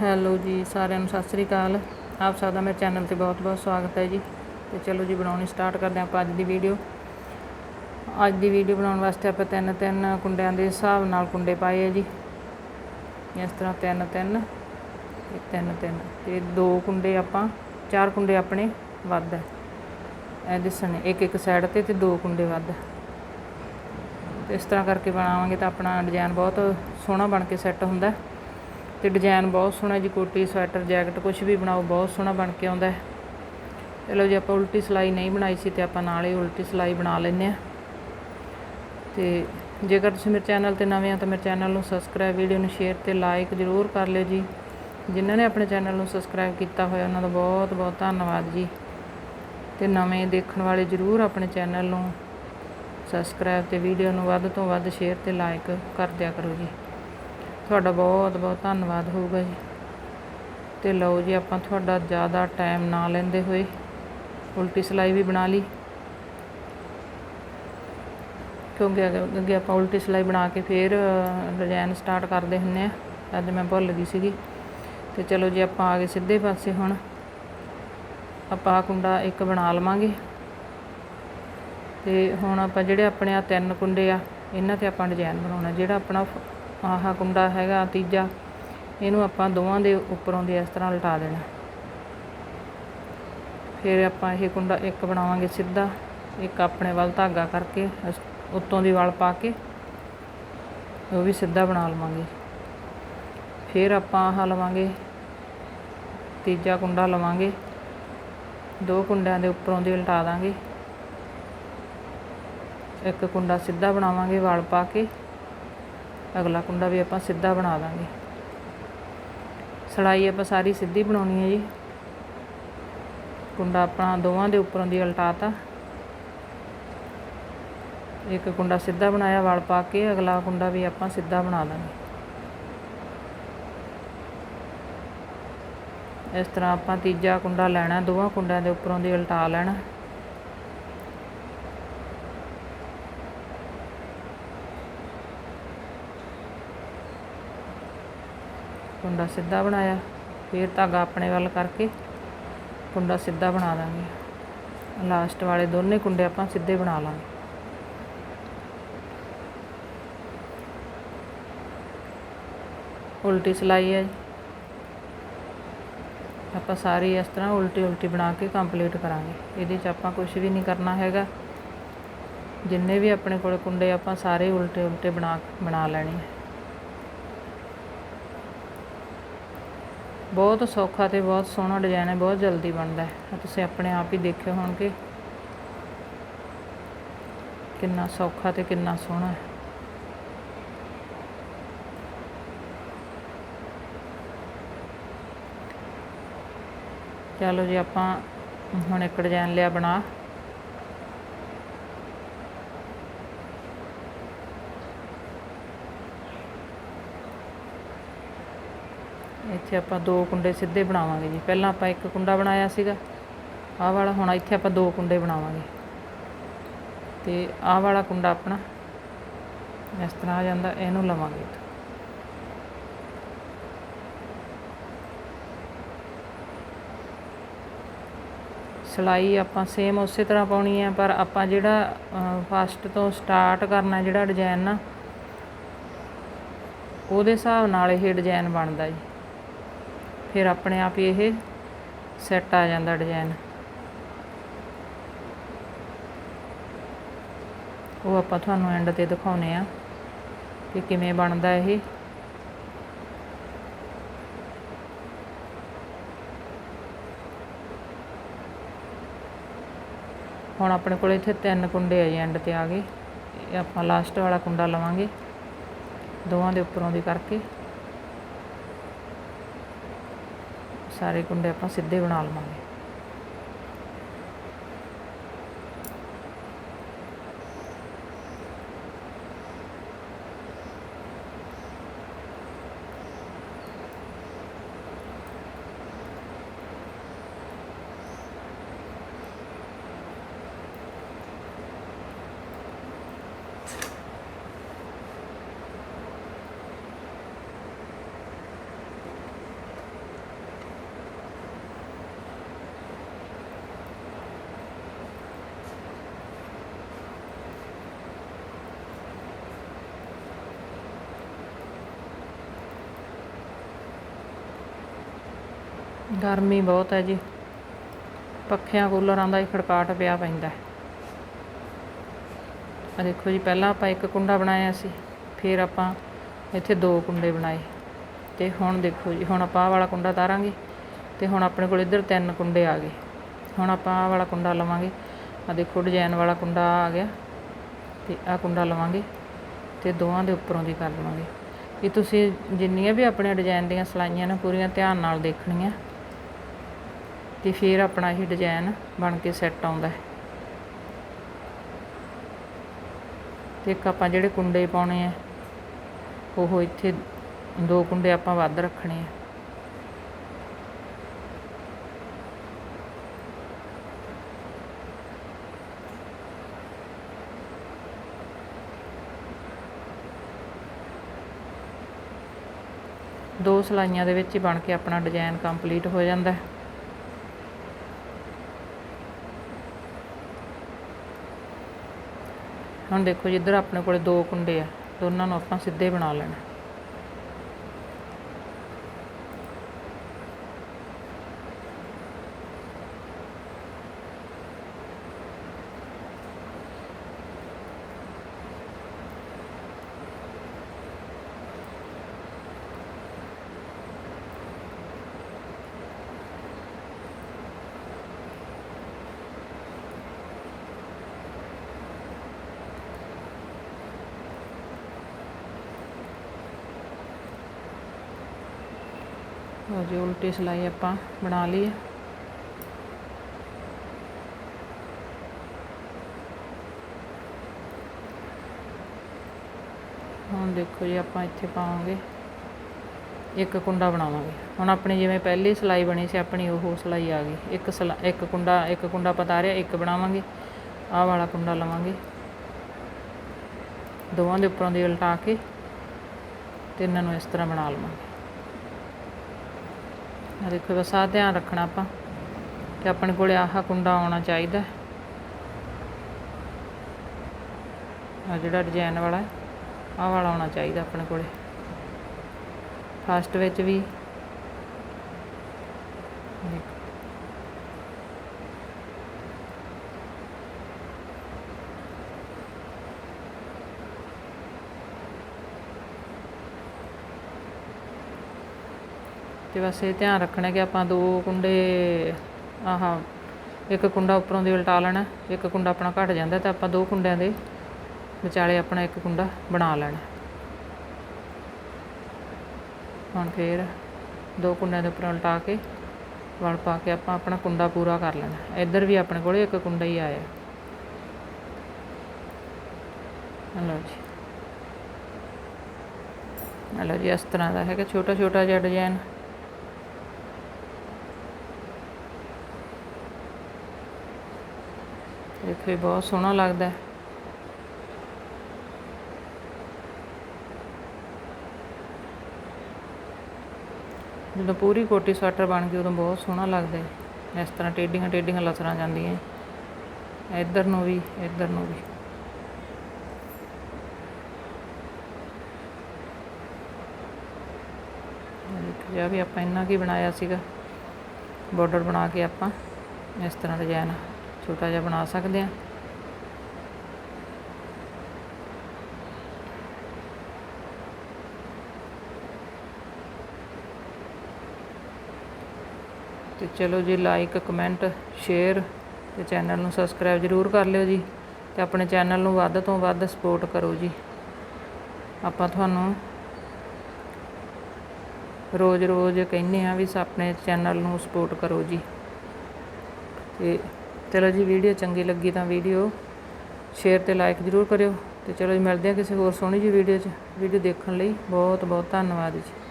Hello ਜੀ, ਸਾਰਿਆਂ ਨੂੰ ਸਤਿ ਸ੍ਰੀ ਅਕਾਲ। ਆਪ ਸਭ ਦਾ ਮੇਰੇ ਚੈਨਲ ਤੇ ਬਹੁਤ-ਬਹੁਤ ਸਵਾਗਤ ਹੈ ਜੀ। ਤੇ ਚਲੋ ਜੀ, ਬਣਾਉਣੀ ਸਟਾਰਟ ਕਰਦੇ ਹਾਂ ਆਪਾਂ ਅੱਜ ਦੀ ਵੀਡੀਓ। ਅੱਜ ਦੀ ਵੀਡੀਓ ਬਣਾਉਣ ਵਾਸਤੇ ਆਪਾਂ ਤਿੰਨ ਤਿੰਨ ਕੁੰਡਿਆਂ ਦੇ ਹਿਸਾਬ ਨਾਲ ਕੁੰਡੇ ਪਾਏ ਆ ਜੀ। ਇਸ ਤਰ੍ਹਾਂ ਤਿੰਨ ਤਿੰਨ ਤਿੰਨ ਤਿੰਨ, ਤੇ ਦੋ ਕੁੰਡੇ ਆਪਾਂ, ਚਾਰ ਕੁੰਡੇ ਆਪਣੇ ਵੱਧ ਹੈ। ਇਹ ਦਿਸਣੇ, ਇੱਕ ਇੱਕ ਸਾਈਡ ਤੇ ਤੇ ਦੋ ਕੁੰਡੇ ਵੱਧ ਇਸ ਤਰ੍ਹਾਂ ਕਰਕੇ ਬਣਾਵਾਂਗੇ ਤਾਂ ਆਪਣਾ ਡਿਜ਼ਾਈਨ ਬਹੁਤ ਸੋਹਣਾ ਬਣ ਕੇ ਸੈੱਟ ਹੁੰਦਾ ਹੈ। ਤੇ ਡਿਜ਼ਾਈਨ ਬਹੁਤ ਸੋਹਣਾ ਜੀ, ਕੋਟੀ ਸਵੈਟਰ ਜੈਕਟ ਕੁਝ ਵੀ ਬਣਾਓ, ਬਹੁਤ ਸੋਹਣਾ ਬਣ ਕੇ ਆਉਂਦਾ ਹੈ। ਚਲੋ ਜੀ, ਆਪਾਂ ਉਲਟੀ ਸਲਾਈ ਨਹੀਂ ਬਣਾਈ ਸੀ ਤੇ ਆਪਾਂ ਨਾਲ ਹੀ ਉਲਟੀ ਸਲਾਈ ਬਣਾ ਲੈਂਦੇ ਆ ਤੇ ਜੇਕਰ ਤੁਸੀਂ ਮੇਰੇ ਚੈਨਲ ਤੇ ਨਵੇਂ ਆ ਤਾਂ ਮੇਰੇ ਚੈਨਲ ਨੂੰ ਸਬਸਕ੍ਰਾਈਬ ਵੀਡੀਓ ਨੂੰ ਸ਼ੇਅਰ ਤੇ ਲਾਈਕ ਜ਼ਰੂਰ ਕਰ ਲਿਓ ਜੀ। ਜਿਨ੍ਹਾਂ ਨੇ ਆਪਣੇ ਚੈਨਲ ਨੂੰ ਸਬਸਕ੍ਰਾਈਬ ਕੀਤਾ ਹੋਇਆ, ਉਹਨਾਂ ਦਾ ਬਹੁਤ ਬਹੁਤ ਧੰਨਵਾਦ ਜੀ। ਤੇ ਨਵੇਂ ਦੇਖਣ ਵਾਲੇ ਜ਼ਰੂਰ ਆਪਣੇ ਚੈਨਲ ਨੂੰ ਸਬਸਕ੍ਰਾਈਬ ਤੇ ਵੀਡੀਓ ਨੂੰ ਵੱਧ ਤੋਂ ਵੱਧ ਸ਼ੇਅਰ ਤੇ ਲਾਈਕ ਕਰ ਦਿਆ ਕਰੋ ਜੀ। ਤੁਹਾਡਾ ਬਹੁਤ ਬਹੁਤ ਧੰਨਵਾਦ ਹੋਊਗਾ ਜੀ। ਤੇ ਲਓ ਜੀ, ਆਪਾਂ ਤੁਹਾਡਾ ਜ਼ਿਆਦਾ ਟਾਈਮ ਨਾ ਲੈਂਦੇ ਹੋਏ ਉਲਟੀ ਸਲਾਈ ਵੀ ਬਣਾ ਲਈ। ਕਿਉਂਕਿ ਅੱਗੇ ਅੱਗੇ ਆਪਾਂ ਉਲਟੀ ਸਲਾਈ ਬਣਾ ਕੇ ਫਿਰ ਡਿਜ਼ਾਈਨ ਸਟਾਰਟ ਕਰਦੇ ਹੁੰਨੇ ਆ। ਅੱਜ ਮੈਂ ਭੁੱਲ ਗਈ ਸੀਗੀ। ਤੇ ਚਲੋ ਜੀ, ਆਪਾਂ ਆ ਗਏ ਸਿੱਧੇ ਪਾਸੇ ਹੁਣ। ਆਪਾਂ ਆਹ ਕੁੰਡਾ ਇੱਕ ਬਣਾ ਲਵਾਂਗੇ। ਤੇ ਹੁਣ ਆਪਾਂ ਜਿਹੜੇ ਆਪਣੇ ਆ ਤਿੰਨ ਕੁੰਡੇ ਆ, ਇਹਨਾਂ ਤੇ ਆਪਾਂ ਡਿਜ਼ਾਈਨ ਬਣਾਉਣਾ, ਜਿਹੜਾ ਆਪਣਾ ਆਹ ਕੁੰਡਾ ਹੈਗਾ, ਤੀਜਾ। ਇਹਨੂੰ ਆਪਾਂ ਦੋਵਾਂ ਦੇ ਉੱਪਰੋਂ ਦੀ ਇਸ ਤਰ੍ਹਾਂ ਲਟਾ ਦੇਣਾ। ਫਿਰ ਆਪਾਂ ਇਹ ਕੁੰਡਾ ਇੱਕ ਬਣਾਵਾਂਗੇ ਸਿੱਧਾ, ਇੱਕ ਆਪਣੇ ਵੱਲ ਧਾਗਾ ਕਰਕੇ ਉਸ- ਉੱਤੋਂ ਦੀ ਵਲ ਪਾ ਕੇ, ਉਹ ਵੀ ਸਿੱਧਾ ਬਣਾ ਲਵਾਂਗੇ। ਫਿਰ ਆਪਾਂ ਆਹ ਲਵਾਂਗੇ, ਤੀਜਾ ਕੁੰਡਾ ਲਵਾਂਗੇ। ਦੋ ਕੁੰਡਿਆਂ ਦੇ ਉੱਪਰੋਂ ਦੀ ਲਟਾ ਦਾਂਗੇ। ਇੱਕ ਕੁੰਡਾ ਸਿੱਧਾ ਬਣਾਵਾਂਗੇ ਵਲ ਪਾ ਕੇ। ਅਗਲਾ ਕੁੰਡਾ ਵੀ ਆਪਾਂ ਸਿੱਧਾ ਬਣਾ ਦਾਂਗੇ। ਸਲਾਈ ਆਪਾਂ ਸਾਰੀ ਸਿੱਧੀ ਬਣਾਉਣੀ ਹੈ ਜੀ। ਕੁੰਡਾ ਆਪਣਾ ਦੋਵਾਂ ਦੇ ਉੱਪਰੋਂ ਦੀ ਉਲਟਾਤਾ। ਇੱਕ ਕੁੰਡਾ ਸਿੱਧਾ ਬਣਾਇਆ, ਵਾਲ ਪਾ ਕੇ ਅਗਲਾ ਕੁੰਡਾ ਵੀ ਆਪਾਂ ਸਿੱਧਾ ਬਣਾ ਦਾਂਗੇ। ਇਸ ਤਰ੍ਹਾਂ ਆਪਾਂ ਤੀਜਾ ਕੁੰਡਾ ਲੈਣਾ, ਦੋਵਾਂ ਕੁੰਡਿਆਂ ਦੇ ਉੱਪਰੋਂ ਦੀ ਉਲਟਾ ਲੈਣਾ। ਕੁੰਡਾ ਸਿੱਧਾ ਬਣਾਇਆ, ਫਿਰ ਧਾਗਾ ਆਪਣੇ ਵੱਲ ਕਰਕੇ ਕੁੰਡਾ ਸਿੱਧਾ ਬਣਾ ਦਾਂਗੇ ਲਾਸਟ ਵਾਲੇ ਦੋਨੇ ਕੁੰਡੇ ਆਪਾਂ ਸਿੱਧੇ ਬਣਾ ਲਾਂਗੇ। ਉਲਟੀ ਸਲਾਈ ਹੈ ਆਪਾਂ ਸਾਰੀ ਇਸ ਤਰ੍ਹਾਂ ਉਲਟੀ ਉਲਟੀ ਬਣਾ ਕੇ ਕੰਪਲੀਟ ਕਰਾਂਗੇ। ਇਹਦੇ 'ਚ ਆਪਾਂ ਕੁਝ ਵੀ ਨਹੀਂ ਕਰਨਾ ਹੈਗਾ। ਜਿੰਨੇ ਵੀ ਆਪਣੇ ਕੋਲ ਕੁੰਡੇ ਆਪਾਂ ਸਾਰੇ ਉਲਟੇ ਉਲਟੇ ਬਣਾ ਬਣਾ ਲੈਣੇ ਬਹੁਤ ਸੌਖਾ ਤੇ ਬਹੁਤ ਸੋਹਣਾ ਡਿਜ਼ਾਈਨ ਹੈ, ਬਹੁਤ ਜਲਦੀ ਬਣਦਾ ਹੈ। ਤੁਸੀਂ ਆਪਣੇ ਆਪ ਹੀ ਦੇਖਿਓ ਹੋਣਗੇ ਕਿੰਨਾ ਸੌਖਾ ਤੇ ਕਿੰਨਾ ਸੋਹਣਾ ਹੈ। ਚਲੋ ਜੀ, ਆਪਾਂ ਹੁਣ ਇੱਕ ਡਿਜ਼ਾਈਨ ਲਿਆ ਬਣਾ। ਇੱਥੇ ਆਪਾਂ ਦੋ ਕੁੰਡੇ ਸਿੱਧੇ ਬਣਾਵਾਂਗੇ ਜੀ। ਪਹਿਲਾਂ ਆਪਾਂ ਇੱਕ ਕੁੰਡਾ ਬਣਾਇਆ ਸੀਗਾ। ਆਹ ਵਾਲਾ ਹੁਣ ਇੱਥੇ ਆਪਾਂ ਦੋ ਕੁੰਡੇ ਬਣਾਵਾਂਗੇ। ਤੇ ਆਹ ਵਾਲਾ ਕੁੰਡਾ ਆਪਣਾ ਇਸ ਤਰ੍ਹਾਂ ਆ ਜਾਂਦਾ, ਇਹਨੂੰ ਲਵਾਂਗੇ ਸਿਲਾਈ ਆਪਾਂ ਸੇਮ ਉਸੇ ਤਰ੍ਹਾਂ ਪਾਉਣੀ ਹੈ ਪਰ ਆਪਾਂ ਜਿਹੜਾ ਫਸਟ ਤੋਂ ਸਟਾਰਟ ਕਰਨਾ ਜਿਹੜਾ ਡਿਜ਼ਾਈਨ ਨਾ, ਉਹਦੇ ਹਿਸਾਬ ਨਾਲ ਇਹ ਡਿਜ਼ਾਈਨ ਬਣਦਾ ਜੀ। ਫਿਰ ਆਪਣੇ ਆਪ ਹੀ ਇਹ ਸੈੱਟ ਆ ਜਾਂਦਾ ਡਿਜ਼ਾਈਨ ਉਹ ਆਪਾਂ ਤੁਹਾਨੂੰ ਐਂਡ ਤੇ ਦਿਖਾਉਨੇ ਆ ਕਿ ਕਿਵੇਂ ਬਣਦਾ ਇਹ। ਹੁਣ ਆਪਣੇ ਕੋਲ ਇੱਥੇ ਤਿੰਨ ਕੁੰਡੇ ਆ ਜੀ ਐਂਡ ਤੇ ਆ ਗਏ। ਆਪਾਂ ਲਾਸਟ ਵਾਲਾ ਕੁੰਡਾ ਲਵਾਂਗੇ। ਦੋਵਾਂ ਦੇ ਉੱਪਰੋਂ ਦੀ ਕਰਕੇ। ਸਾਰੇ ਕੁੰਡੇ ਆਪਾਂ ਸਿੱਧੇ ਬਣਾ ਲਵਾਂਗੇ। ਗਰਮੀ ਬਹੁਤ ਹੈ ਜੀ। ਪੱਖਿਆਂ, ਕੂਲਰਾਂ ਦਾ ਹੀ ਖੜਕਾਟ ਪਿਆ ਪੈਂਦਾ ਹੈ। ਆ ਦੇਖੋ ਜੀ, ਪਹਿਲਾਂ ਆਪਾਂ ਇੱਕ ਕੁੰਡਾ ਬਣਾਇਆ ਸੀ, ਫਿਰ ਆਪਾਂ ਇੱਥੇ ਦੋ ਕੁੰਡੇ ਬਣਾਏ। ਤੇ ਹੁਣ ਦੇਖੋ ਜੀ, ਹੁਣ ਆਪਾਂ ਆਹ ਵਾਲਾ ਕੁੰਡਾ ਤਾਰਾਂਗੇ ਤੇ ਹੁਣ ਆਪਣੇ ਕੋਲ ਇੱਧਰ ਤਿੰਨ ਕੁੰਡੇ ਆ ਗਏ। ਹੁਣ ਆਪਾਂ ਆਹ ਵਾਲਾ ਕੁੰਡਾ ਲਵਾਂਗੇ। ਆ ਦੇਖੋ ਡਿਜ਼ਾਈਨ ਵਾਲਾ ਕੁੰਡਾ ਆ ਗਿਆ ਤੇ ਆਹ ਕੁੰਡਾ ਲਵਾਂਗੇ ਤੇ ਦੋਵਾਂ ਦੇ ਉੱਪਰੋਂ ਦੀ ਕਰ ਲਵਾਂਗੇ। ਇਹ ਤੁਸੀਂ ਜਿੰਨੀਆਂ ਵੀ ਆਪਣੇ ਡਿਜ਼ਾਈਨ ਦੀਆਂ ਸਲਾਈਆਂ ਨੇ, ਪੂਰੀਆਂ ਧਿਆਨ ਨਾਲ ਦੇਖਣੀਆਂ। ਤੇ ਫਿਰ ਆਪਣਾ ਇਹ ਡਿਜ਼ਾਈਨ ਬਣ ਕੇ ਸੈੱਟ ਆਉਂਦਾ ਹੈ। ਤੇ ਇੱਕ ਆਪਾਂ ਜਿਹੜੇ ਕੁੰਡੇ ਪਾਉਣੇ ਆ, ਉਹ ਇੱਥੇ ਦੋ ਕੁੰਡੇ ਆਪਾਂ ਵੱਧ ਰੱਖਣੇ ਆ। ਦੋ ਸਲਾਈਆਂ ਦੇ ਵਿੱਚ ਹੀ ਬਣ ਕੇ ਆਪਣਾ ਡਿਜ਼ਾਈਨ ਕੰਪਲੀਟ ਹੋ ਜਾਂਦਾ ਹੈ। ਹੁਣ ਦੇਖੋ ਜੀ ਇੱਧਰ ਆਪਣੇ ਕੋਲੇ ਦੋ ਕੁੰਡੇ ਆ, ਦੋਨਾਂ ਨੂੰ ਆਪਾਂ ਸਿੱਧੇ ਬਣਾ ਲੈਣਾ। ਲਓ ਜੀ, ਉਲਟੀ ਸਿਲਾਈ ਆਪਾਂ ਬਣਾ ਲਈ ਹੈ ਹੁਣ ਦੇਖੋ ਜੀ, ਆਪਾਂ ਇੱਥੇ ਪਾਵਾਂਗੇ। ਇੱਕ ਕੁੰਡਾ ਬਣਾਵਾਂਗੇ। ਹੁਣ ਆਪਣੀ ਜਿਵੇਂ ਪਹਿਲੀ ਸਿਲਾਈ ਬਣੀ ਸੀ, ਆਪਣੀ ਉਹ ਸਿਲਾਈ ਆ ਗਈ। ਇੱਕ ਸਲਾ, ਇੱਕ ਕੁੰਡਾ ਇੱਕ ਕੁੰਡਾ ਪਤਾ ਰਿਹਾ, ਇੱਕ ਬਣਾਵਾਂਗੇ। ਆਹ ਵਾਲਾ ਕੁੰਡਾ ਲਵਾਂਗੇ। ਦੋਵਾਂ ਦੇ ਉੱਪਰੋਂ ਦੀ ਉਲਟਾ ਕੇ ਤੇ ਇਹਨਾਂ ਨੂੰ ਇਸ ਤਰ੍ਹਾਂ ਬਣਾ ਲਵਾਂਗੇ। ਆ ਦੇਖੋ ਬਸ ਆਹ ਧਿਆਨ ਰੱਖਣਾ ਆਪਾਂ ਕਿ ਆਪਣੇ ਕੋਲੇ ਆਹ ਕੁੰਡਾ ਆਉਣਾ ਚਾਹੀਦਾ ਆ ਜਿਹੜਾ ਡਿਜ਼ਾਈਨ ਵਾਲਾ ਹੈ, ਆਹ ਵਾਲਾ ਆਉਣਾ ਚਾਹੀਦਾ ਆਪਣੇ ਕੋਲੇ ਫਸਟ ਵਿੱਚ ਵੀ ਦੇਖੋ। ਤੇ ਬਸ ਇਹ ਧਿਆਨ ਰੱਖਣਾ ਕਿ ਆਪਾਂ ਦੋ ਕੁੰਡੇ, ਆਹ, ਇੱਕ ਕੁੰਡਾ ਉੱਪਰੋਂ ਦੀ ਉਲਟਾ ਲੈਣਾ, ਇੱਕ ਕੁੰਡਾ ਆਪਣਾ ਘਟ ਜਾਂਦਾ ਤਾਂ ਆਪਾਂ ਦੋ ਕੁੰਡਿਆਂ ਦੇ ਵਿਚਾਲੇ ਆਪਣਾ ਇੱਕ ਕੁੰਡਾ ਬਣਾ ਲੈਣਾ। ਹੁਣ ਫੇਰ ਦੋ ਕੁੰਡਿਆਂ ਦੇ ਉੱਪਰ ਉਲਟਾ ਕੇ ਵਲ ਪਾ ਕੇ ਆਪਾਂ ਆਪਣਾ ਕੁੰਡਾ ਪੂਰਾ ਕਰ ਲੈਣਾ। ਇੱਧਰ ਵੀ ਆਪਣੇ ਕੋਲੇ ਇੱਕ ਕੁੰਡਾ ਹੀ ਆਇਆ। ਲਓ ਜੀ। ਆਹ ਲਓ ਜੀ, ਇਸ ਤਰ੍ਹਾਂ ਦਾ ਹੈਗਾ ਛੋਟਾ ਛੋਟਾ ਜਿਹਾ ਡਿਜ਼ਾਈਨ ਦੇਖੋ ਇਹ ਬਹੁਤ ਸੋਹਣਾ ਲੱਗਦਾ ਹੈ। ਜਦੋਂ ਪੂਰੀ ਕੋਟੀ ਸਵੈਟਰ ਬਣ ਗਈ, ਉਦੋਂ ਬਹੁਤ ਸੋਹਣਾ ਲੱਗਦਾ ਹੈ। ਇਸ ਤਰ੍ਹਾਂ ਟੇਡੀਆਂ ਟੇਡੀਆਂ ਲਸਰਾਂ ਜਾਂਦੀਆਂ ਇੱਧਰ ਨੂੰ ਵੀ, ਇੱਧਰ ਨੂੰ ਵੀ। ਜਿਹਾ ਵੀ ਆਪਾਂ ਇੰਨਾ ਕੀ ਬਣਾਇਆ ਸੀਗਾ। ਬਾਰਡਰ ਬਣਾ ਕੇ ਆਪਾਂ ਇਸ ਤਰ੍ਹਾਂ ਡਿਜ਼ਾਈਨ ਛੋਟਾ ਜਿਹਾ ਬਣਾ ਸਕਦੇ ਹਾਂ। ਤੇ ਚਲੋ ਜੀ ਲਾਈਕ ਕਮੈਂਟ ਸ਼ੇਅਰ ਤੇ ਚੈਨਲ ਨੂੰ ਸਬਸਕ੍ਰਾਈਬ ਜ਼ਰੂਰ ਕਰ ਲਿਓ ਜੀ ਤੇ ਆਪਣੇ ਚੈਨਲ ਨੂੰ ਵੱਧ ਤੋਂ ਵੱਧ ਸਪੋਰਟ ਕਰੋ ਜੀ। ਆਪਾਂ ਤੁਹਾਨੂੰ ਰੋਜ਼-ਰੋਜ਼ ਕਹਿੰਦੇ ਆ ਵੀ ਆਪਣੇ ਚੈਨਲ ਨੂੰ ਸਪੋਰਟ ਕਰੋ ਜੀ। ਤੇ ਚਲੋ ਜੀ ਵੀਡੀਓ ਚੰਗੀ ਲੱਗੀ ਤਾਂ ਵੀਡੀਓ ਸ਼ੇਅਰ ਤੇ ਲਾਈਕ ਜ਼ਰੂਰ ਕਰਿਓ ਤੇ ਚਲੋ ਜੀ, ਮਿਲਦੇ ਆ ਕਿਸੇ ਹੋਰ ਸੋਹਣੀ ਜੀ ਵੀਡੀਓ 'ਚ। ਵੀਡੀਓ ਦੇਖਣ ਲਈ ਬਹੁਤ ਬਹੁਤ ਧੰਨਵਾਦ ਜੀ।